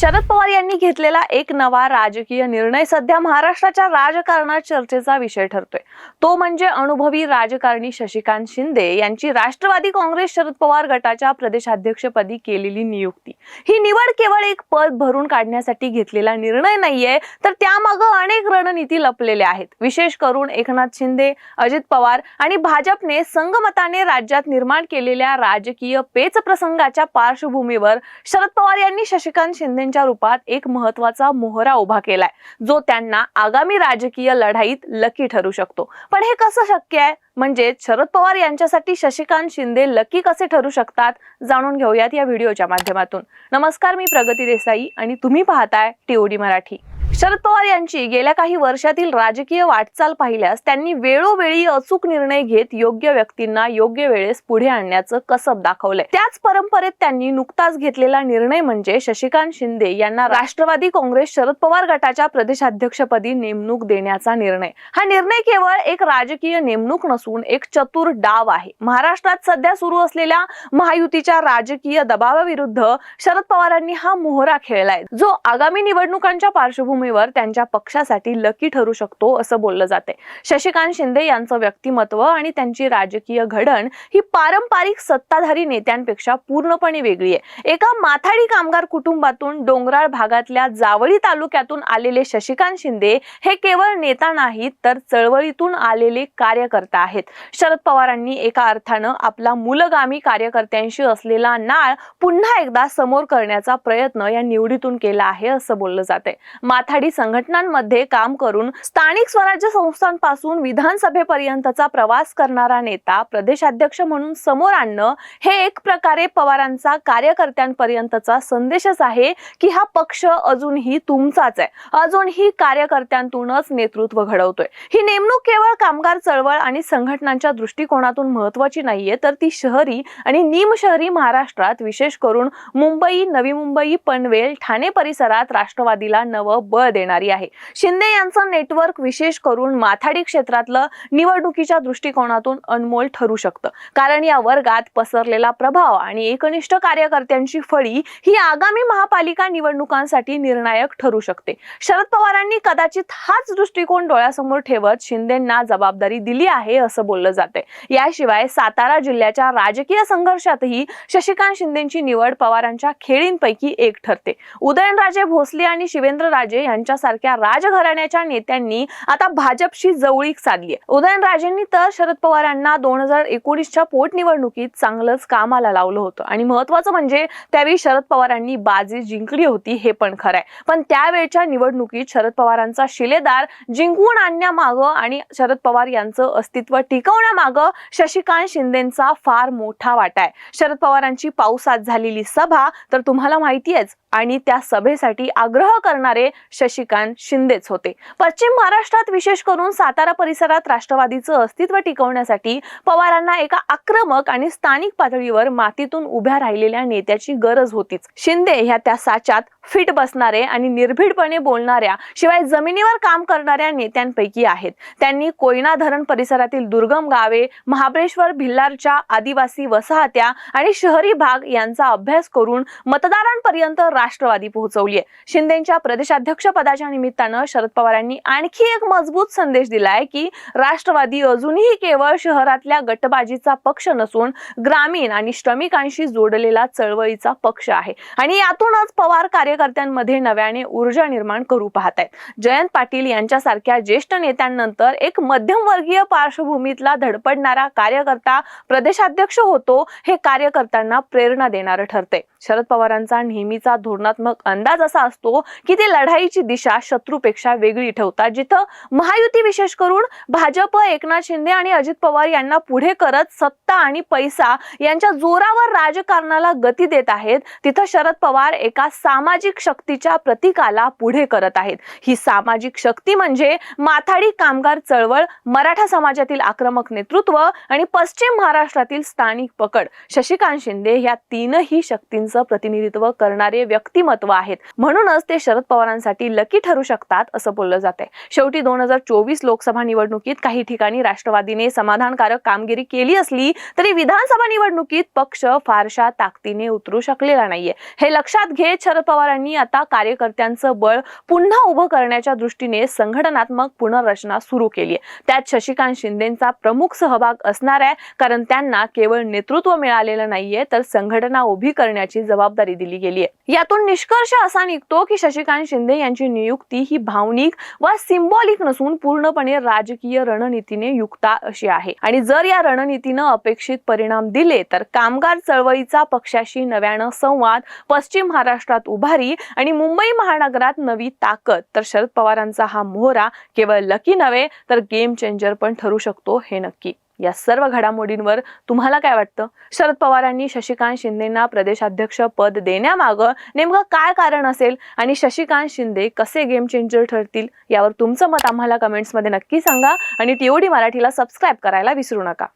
शरद पवार यांनी घेतलेला एक नवा राजकीय निर्णय सध्या महाराष्ट्राच्या राजकारणात चर्चेचा विषय ठरतोय. तो म्हणजे अनुभवी राजकारणी शशिकांत शिंदे यांची राष्ट्रवादी काँग्रेस शरद पवार गटाच्या प्रदेशाध्यक्षपदी केलेली नियुक्ती. ही निवड केवळ एक पद भरून काढण्यासाठी घेतलेला निर्णय नाहीये तर त्यामागं अनेक रणनीती लपलेल्या आहेत. विशेष करून एकनाथ शिंदे अजित पवार आणि भाजपने संगमताने राज्यात निर्माण केलेल्या राजकीय पेच प्रसंगाच्या पार्श्वभूमीवर शरद पवार यांनी शशिकांत शिंदे यांच्या रूपात एक महत्त्वाचा मोहरा उभा केलाय जो त्यांना आगामी राजकीय लढाईत लकी ठरू शकतो. पण हे कसं शक्य आहे? म्हणजे शरद पवार यांच्यासाठी शशिकांत शिंदे लकी कसे ठरू शकतात? जाणून घेऊयात या व्हिडिओच्या माध्यमातून. नमस्कार मी प्रगती देसाई आणि तुम्ही पाहताय टीओडी मराठी. शरद पवार यांची गेल्या काही वर्षातील राजकीय वाटचाल पाहिल्यास त्यांनी वेळोवेळी अचूक निर्णय घेत योग्य व्यक्तींना योग्य वेळेस पुढे आणण्याचं कसब दाखवलंय. त्याच परंपरेत त्यांनी नुकताच घेतलेला निर्णय म्हणजे शशिकांत शिंदे यांना राष्ट्रवादी काँग्रेस शरद पवार गटाच्या प्रदेशाध्यक्षपदी नेमणूक देण्याचा निर्णय. हा निर्णय केवळ एक राजकीय नेमणूक नसून एक चतुर डाव आहे. महाराष्ट्रात सध्या सुरू असलेल्या महायुतीच्या राजकीय दबावाविरुद्ध शरद पवारांनी हा मोहरा खेळलाय. जो आगामी निवडणुकांच्या पार्श्वभूमीवर पार्श्वभूमीवर त्यांच्या पक्षासाठी लकी ठरू शकतो असं बोललं जाते शशिकांत शिंदे यांचं व्यक्तिमत्व आणि त्यांची राजकीय घडण ही पारंपरिक सत्ताधारी नेत्यांपेक्षा पूर्णपणे वेगळी आहे. एका माथाडी कामगार कुटुंबातून डोंगराळ भागातल्या जावळी तालुक्यातून आलेले शशिकांत शिंदे हे केवळ नेता नाहीत तर चळवळीतून आलेले कार्यकर्ता आहेत. शरद पवारांनी एका अर्थानं आपला मूलगामी कार्यकर्त्यांशी असलेला नाळ पुन्हा एकदा समोर करण्याचा प्रयत्न या निवडीतून केला आहे असं बोललं जाते माथाडी संघटनांमध्ये काम करून स्थानिक स्वराज्य संस्थांपासून विधानसभेपर्यंतचा प्रवास करणारा नेता प्रदेशाध्यक्ष म्हणून समोर आणणं हे एक प्रकारे पवारांचा कार्यकर्त्यांपर्यंतचा संदेशच आहे की हा पक्ष अजूनही तुमचाच आहे. अजूनही कार्यकर्त्यांतूनच नेतृत्व घडवतोय. ही नेमणूक केवळ कामगार चळवळ आणि संघटनांच्या दृष्टिकोनातून महत्वाची नाहीये तर ती शहरी आणि निमशहरी महाराष्ट्रात विशेष करून मुंबई नवी मुंबई पनवेल ठाणे परिसरात राष्ट्रवादीला नवं बळ देणारी आहे. शिंदे यांचं नेटवर्क विशेष करून माथाडी क्षेत्रातलं निवडणुकीच्या दृष्टिकोनातून अनमोल ठरू शकतं. कारण या वर्गात पसरलेला प्रभाव आणि एकनिष्ठ कार्यकर्त्यांची फळी ही आगामी महापालिका निवडणुकांसाठी निर्णायक ठरू शकते. शरद पवारांनी कदाचित हाच दृष्टिकोन डोळ्यासमोर ठेवत शिंदेंना जबाबदारी दिली आहे असं बोललं जाते याशिवाय सातारा जिल्ह्याच्या राजकीय संघर्षातही शशिकांत शिंदेची निवड पवारांच्या खेळींपैकी एक ठरते. उदयनराजे भोसले आणि शिवेंद्रराजे यांच्यासारख्या राजघराण्याच्या नेत्यांनी आता भाजपशी जवळीक साधली उदयनराजेंनी तर शरद पवारांना दोन हजार एकोणीसच्या पोटनिवडणुकीत चांगलंच कामाला लावलं होतं. आणि महत्वाचं म्हणजे त्यावेळी शरद पवारांनी बाजी जिंकली होती हे पण खरं आहे पण त्यावेळच्या निवडणुकीत शरद पवारांचा शिलेदार जिंकून आणण्यामागं आणि शरद पवार यांचं अस्तित्व टिकवण्यामागं शशिकांत शिंदेचा फार मोठा वाटा आहे. शरद पवारांची पावसात झालेली सभा तर तुम्हाला माहिती आहेच आणि त्या सभेसाठी आग्रह करणारे शशिकांत शिंदेच होते. पश्चिम महाराष्ट्रात विशेष करून सातारा परिसरात राष्ट्रवादीचं अस्तित्व टिकवण्यासाठी पवारांना एका आक्रमक आणि स्थानिक पातळीवर मातीतून उभ्या राहिलेल्या नेत्याची गरज होतीच. शिंदे ह्या त्या साच्यात फिट बसणारे आणि निर्भीडपणे बोलणाऱ्या शिवाय जमिनीवर काम करणाऱ्या नेत्यांपैकी आहेत. त्यांनी कोयना धरण परिसरातील दुर्गम गावे महाबळेश्वर भिल्लारच्या आदिवासी वसाहत्या आणि शहरी भाग यांचा अभ्यास करून मतदारांपर्यंत राष्ट्रवादी पोहोचवली आहे. शिंदेच्या प्रदेशाध्यक्ष पदाच्या निमित्तानं शरद पवारांनी आणखी एक मजबूत संदेश दिलाय की राष्ट्रवादी अजूनही केवळ शहरातल्या गटबाजीचा पक्ष नसून ग्रामीण आणि श्रमिकांशी जोडलेला चळवळीचा पक्ष आहे. आणि यातूनच पवार कार्यकर्त्यांमध्ये नव्याने ऊर्जा निर्माण करू पाहत आहेत. जयंत पाटील यांच्यासारख्या ज्येष्ठ नेत्यांनंतर एक मध्यमवर्गीय पार्श्वभूमीतला धडपडणारा कार्यकर्ता प्रदेशाध्यक्ष होतो हे कार्यकर्त्यांना प्रेरणा देणारं ठरते शरद पवारांचा नेहमीचा धोरणात्मक अंदाज असा असतो की ते लढाईची दिशा शत्रूपेक्षा वेगळी ठेवतात जिथं महायुती विशेष करून भाजप एकनाथ शिंदे आणि अजित पवार यांना पुढे करत सत्ता आणि पैसा यांच्या जोरावर राजकारणाला गती देत आहेत तिथं शरद पवार एका सामाजिक शक्तीच्या प्रतीकाला पुढे करत आहेत. ही सामाजिक शक्ती म्हणजे माथाडी कामगार चळवळ मराठा समाजातील आक्रमक नेतृत्व आणि पश्चिम महाराष्ट्रातील स्थानिक पकड. शशिकांत शिंदे या तीनही शक्तींचं प्रतिनिधित्व करणारे व्यक्ती व्यक्तिमत्व आहेत. म्हणूनच ते शरद पवारांसाठी लकी ठरू शकतात असं बोललं जाते शेवटी दोन हजार चोवीस लोकसभा निवडणुकीत काही ठिकाणी राष्ट्रवादीने समाधानकारक कामगिरी केली असली तरी विधानसभा निवडणुकीत पक्ष फारशा ताकदीने उतरू शकलेला नाहीये. हे लक्षात घेत शरद पवारांनी आता कार्यकर्त्यांचं बळ पुन्हा उभं करण्याच्या दृष्टीने संघटनात्मक पुनर्रचना सुरू केली आहे. त्यात शशिकांत शिंदेचा प्रमुख सहभाग असणार आहे कारण त्यांना केवळ नेतृत्व मिळालेलं नाहीये तर संघटना उभी करण्याची जबाबदारी दिली गेली आहे. यातून निष्कर्ष असा निघतो की शशिकांत शिंदे यांची नियुक्ती ही भावनिक वा सिम्बॉलिक नसून पूर्णपणे राजकीय रणनीतीने युक्ता अशी आहे. आणि जर या रणनीतीनं अपेक्षित परिणाम दिले तर कामगार चळवळीचा पक्षाशी नव्यानं संवाद पश्चिम महाराष्ट्रात उभारी आणि मुंबई महानगरात नवी ताकद तर शरद पवारांचा हा मोहरा केवळ लकी नव्हे तर गेम चेंजर पण ठरू शकतो हे नक्की. या सर्व घडामोडींवर तुम्हाला काय वाटतं? शरद पवारांनी शशिकांत शिंदेना प्रदेशाध्यक्ष पद देण्यामागं नेमकं काय कारण असेल आणि शशिकांत शिंदे कसे गेम चेंजर ठरतील यावर तुमचं मत आम्हाला कमेंट्समध्ये नक्की सांगा आणि टीओडी मराठीला सबस्क्राईब करायला विसरू नका.